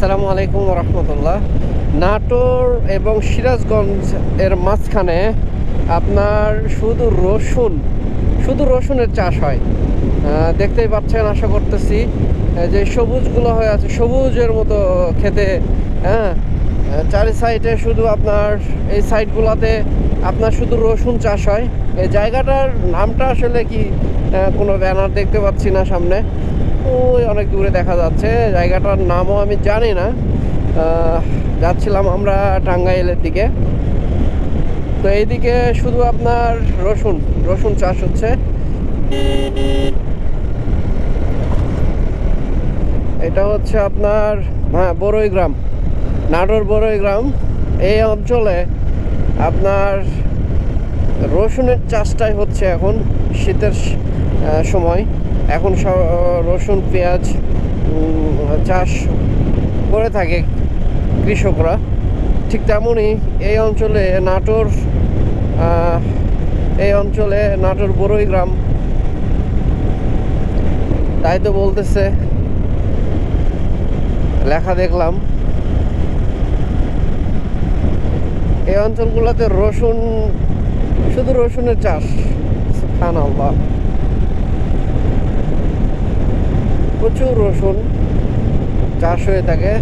আসসালামু আলাইকুম রহমতুল্লাহ নাটোর এবং সিরাজগঞ্জ এর মাঝখানে আপনার শুধু রসুন, শুধু রসুনের চাষ হয়। দেখতেই পাচ্ছেন, আশা করতেছি যে সবুজগুলো হয়ে আছে, সবুজের মতো খেতে হ্যাঁ? চারি সাইডে শুধু আপনার, এই সাইডগুলোতে আপনার শুধু রসুন চাষ হয়। এই জায়গাটার নামটা আসলে কি কোনো ব্যানার দেখতে পাচ্ছি না সামনে। ওই অনেক দূরে দেখা যাচ্ছে। জায়গাটার নামও আমি জানি না। যাচ্ছিলাম আমরা টাঙ্গাইলের দিকে। তো এইদিকে শুধু আপনার রসুন রসুন চাষ হচ্ছে। এটা হচ্ছে আপনার হ্যাঁ বড়ই গ্রাম। নাটোর বড়ই গ্রাম। এই অঞ্চলে আপনার রসুনের চাষটাই হচ্ছে এখন শীতের সময়। এখন রসুন, পেঁয়াজ চাষ করে থাকে কৃষকরা। ঠিক তেমনই এই অঞ্চলে নাটোর এই অঞ্চলে নাটোর বড়ই গ্রাম। তাই তো বলতেছে, লেখা দেখলাম। এই অঞ্চলগুলোতে রসুন, শুধু রসুনের চাষ খান আল্লাহ প্রচুর রসুন চাষ হয়ে থাকে।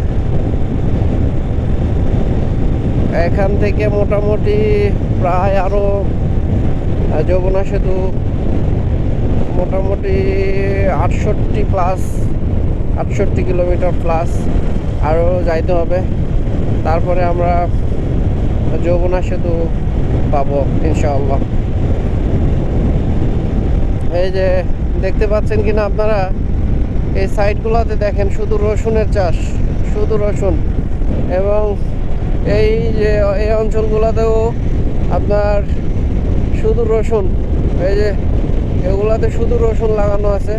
এখান থেকে মোটামুটি প্রায় আরও যমুনা সেতু, মোটামুটি আটষট্টি প্লাস আটষট্টি কিলোমিটার প্লাস আরও যাইতে হবে। তারপরে আমরা যমুনা সেতু পাবো ইনশাআল্লাহ। এই যে দেখতে পাচ্ছেন কিনা আপনারা? এই সাইডগুলোতে দেখেন শুধু রসুনের চাষ, শুধু রসুন। এবং এই যে, এই অঞ্চলগুলোতেও আপনার শুধু রসুন, এই যে, এগুলাতে শুধু রসুন লাগানো আছে।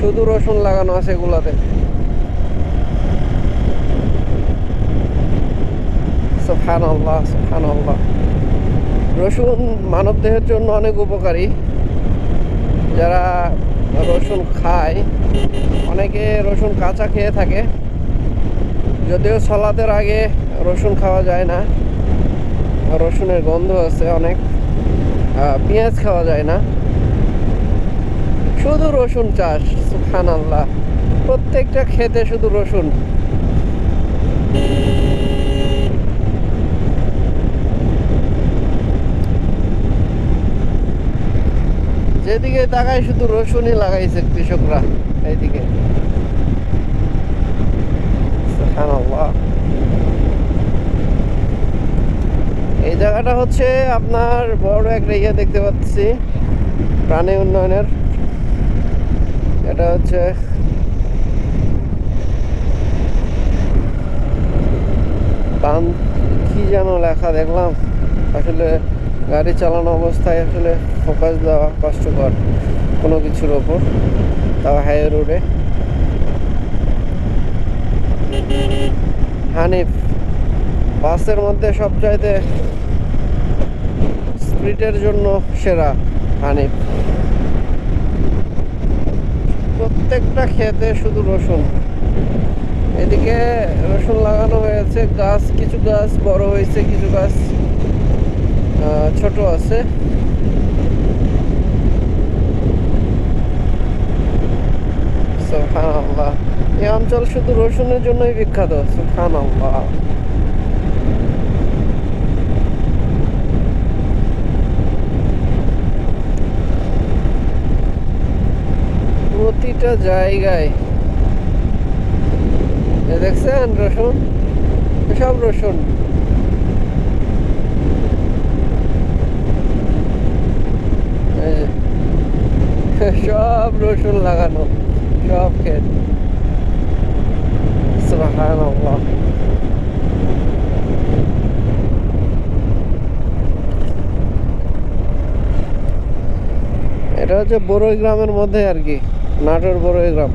শুধু রসুন লাগানো আছে এগুলাতে। সুফহান আল্লাহ আল্লাহ রসুন মানব দেহের জন্য অনেক উপকারী। যারা রসুন খায়। অনেকে রসুন কাঁচা খেয়ে থাকে। যদিও সলাদের আগে রসুন খাওয়া যায় না। রসুনের গন্ধ আছে অনেক। পেঁয়াজ খাওয়া যায় না। শুধু রসুন চাষ সুফহান আল্লাহ প্রত্যেকটা খেতে শুধু রসুন। যেদিকে তাকায় শুধু রসুনই লাগাইছে কৃষকরা, এইদিকে। এই জায়গাটা হচ্ছে আপনার বড় একটা ইয়ে দেখতে পাচ্ছি, প্রাণী উন্নয়নের। এটা হচ্ছে কি যেন লেখা দেখলাম। আসলে গাড়ি চালানো অবস্থায় আসলে ফোকাস দেওয়া কষ্টকর কোনো কিছুর ওপর, তাও হাইওয়ে রোডে হানিফ, বাসের মধ্যে সবচাইতে স্পিডের জন্য সেরা হানিফ। প্রত্যেকটা খেতে শুধু রসুন। এদিকে রসুন লাগানো হয়েছে, গাছ, কিছু গাছ বড় হয়েছে, কিছু গাছ ছোট আছে। এই অঞ্চল শুধু রসুনের জন্যই বিখ্যাত, সুবহানাল্লাহ। প্রতিটা জায়গায় দেখছেন রসুন? সব রসুন এই যে, রসুন লাগানো। সব ক্ষেত এটা হচ্ছে বড়ই গ্রামের মধ্যে আর কি নাটোর বড়ই গ্রাম।